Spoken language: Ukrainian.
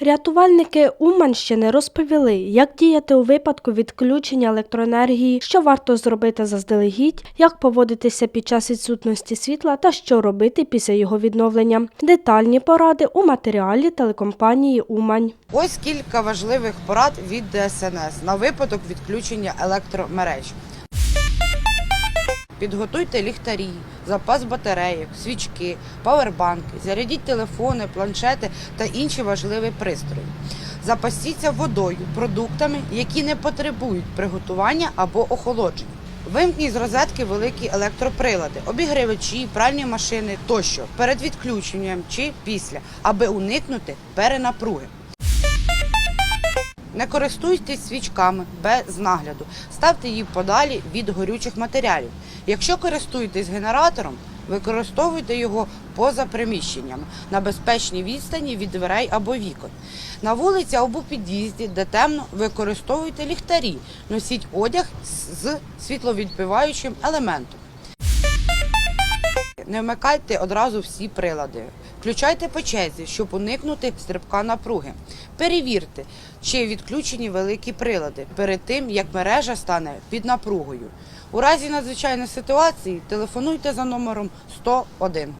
Рятувальники Уманщини розповіли, як діяти у випадку відключення електроенергії, що варто зробити заздалегідь, як поводитися під час відсутності світла та що робити після його відновлення. Детальні поради у матеріалі телекомпанії Умань. Ось кілька важливих порад від ДСНС на випадок відключення електромереж. Підготуйте ліхтарі, запас батарейок, свічки, павербанки, зарядіть телефони, планшети та інші важливі пристрої. Запасіться водою, продуктами, які не потребують приготування або охолодження. Вимкніть з розетки великі електроприлади, обігрівачі, пральні машини тощо перед відключенням чи після, аби уникнути перенапруги. Не користуйтесь свічками без нагляду, ставте їх подалі від горючих матеріалів. Якщо користуєтесь генератором, використовуйте його поза приміщеннями на безпечній відстані від дверей або вікон. На вулиці або під'їзді, де темно, використовуйте ліхтарі, носіть одяг з світловідбиваючим елементом. Не вмикайте одразу всі прилади. Включайте по черзі, щоб уникнути стрибка напруги. Перевірте, чи відключені великі прилади перед тим, як мережа стане під напругою. У разі надзвичайної ситуації телефонуйте за номером 101.